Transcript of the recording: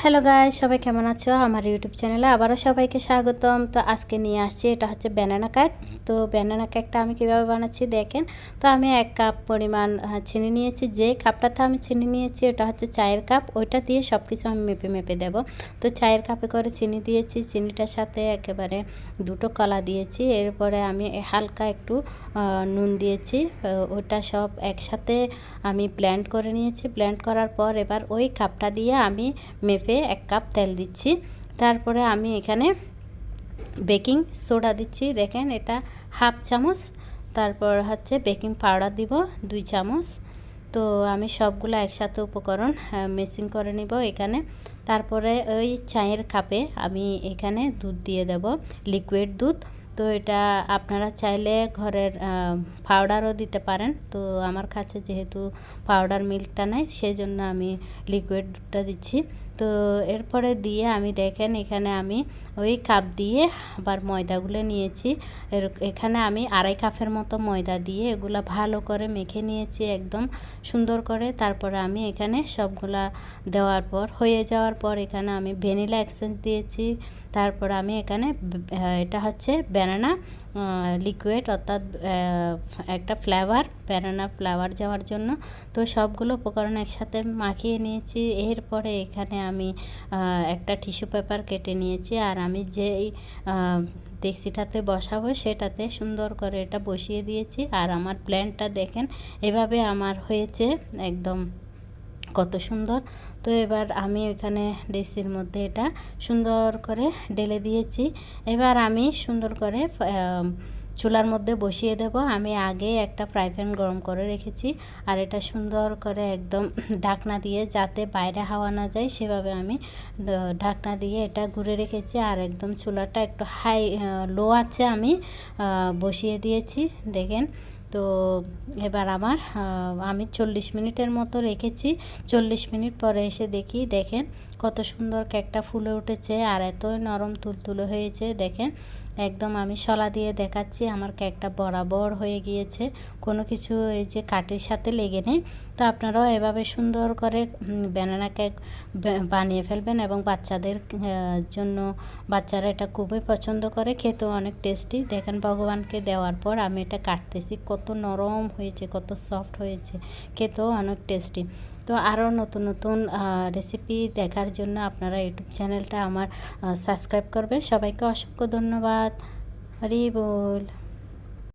Hello guy সবাই কেমন আছো? আমার ইউটিউব চ্যানেলে আবারও সবাইকে স্বাগতম। তো আজকে নিয়ে আসছি, এটা হচ্ছে ব্যানানা কেক তো ব্যানানা কেকটা আমি কীভাবে বানাচ্ছি দেখেন। তো আমি এক কাপ পরিমাণ চিনি নিয়েছি। যে কাপটাতে আমি চিনি নিয়েছি, ওটা হচ্ছে চায়ের কাপ ওইটা দিয়ে সব কিছু আমি মেপে মেপে দেব। তো চায়ের কাপে করে চিনি দিয়েছি। চিনিটার সাথে একেবারে দুটো কলা দিয়েছি। এরপরে আমি হালকা একটু নুন দিয়েছি। ওটা সব একসাথে আমি ব্লেন্ড করে নিয়েছি। ব্লেন্ড করার পর এবার ওই কাপটা দিয়ে আমি মেপে এক কাপ তেল দিচ্ছি। তারপরে আমি এখানে বেকিং সোডা দিচ্ছি। দেখেন, এটা হাফ চামচ। তারপর হচ্ছে বেকিং পাউডার দিব, দুই চামচ। তো আমি সবগুলো একসাথে উপকরণ মেশিং করে নিব এখানে। তারপরে ওই চায়ের কাপে আমি এখানে দুধ দিয়ে দেব লিকুইড দুধ। তো এটা আপনারা চাইলে ঘরের পাউডারও দিতে পারেন। তো আমার কাছে যেহেতু পাউডার মিল্কটা নেই সেই জন্য আমি লিকুইড দুধটা দিচ্ছি। তো এরপরে দিয়ে আমি দেখেন এখানে আমি ওই কাপ দিয়ে আবার ময়দাগুলো নিয়েছি। এখানে আমি আড়াই কাপের মতো ময়দা দিয়ে এগুলো ভালো করে মেখে নিয়েছি একদম সুন্দর করে। তারপরে আমি এখানে সবগুলা দেওয়ার পর, হয়ে যাওয়ার পর এখানে আমি ভ্যানিলা এক্সেন্স দিয়েছি। তারপর আমি এখানে এটা হচ্ছে ব্যানানা লিকুইড অর্থাৎ একটা ফ্লেভার, ব্যানানা ফ্লেভার যাওয়ার জন্য। তো সবগুলো উপকরণ একসাথে মাখিয়ে নিয়েছি। এরপরে এখানে আমি একটা টিস্যু পেপার কেটে নিয়েছি আর আমি যেই ডেক্সিটাতে বসাবো সেটাতে সুন্দর করে এটা বসিয়ে দিয়েছি। আর আমার প্ল্যানটা দেখেন, এভাবে আমার হয়েছে একদম কত সুন্দর। তো এবার আমি ওইখানে ডেসির মধ্যে এটা সুন্দর করে ঢেলে দিয়েছি। এবার আমি সুন্দর করে চুলার মধ্যে বসিয়ে দেব। আমি আগে একটা ফ্রাই প্যান গরম করে রেখেছি আর এটা সুন্দর করে একদম ঢাকনা দিয়ে যাতে বাইরে হাওয়া না যায় সেভাবে আমি ঢাকনা দিয়ে এটা ঘুরে রেখেছি আর একদম চুলাটা একটু হাই লো আছে আমি বসিয়ে দিয়েছি। দেখেন তো এবার আমার আমি চল্লিশ মিনিটের মতো রেখেছি। চল্লিশ মিনিট পরে এসে দেখি, দেখেন কত সুন্দর কেকটা ফুলে উঠেছে আর এতই নরম তুলতুলে হয়েছে। দেখেন একদম আমি শলা দিয়ে দেখাচ্ছি, আমার কেকটা বরাবর হয়ে গিয়েছে। কোনো কিছু এই যে কাঠের সাথে লেগে নেই। তো আপনারাও এভাবে সুন্দর করে ব্যানানা কেক বানিয়ে ফেলবেন এবং বাচ্চাদের জন্য বাচ্চারা এটা খুবই পছন্দ করে। খেতেও অনেক টেস্টি দেখেন ভগবানকে দেওয়ার পর আমি এটা কাটতেছি কত নরম হয়েছে, কত সফট হয়েছে, খেতেও অনেক টেস্টি তো আরও নতুন নতুন রেসিপি দেখার জন্য আপনারা ইউটিউব চ্যানেলটা আমার সাবস্ক্রাইব করবেন। সবাইকে অসংখ্য ধন্যবাদ। হরি বল।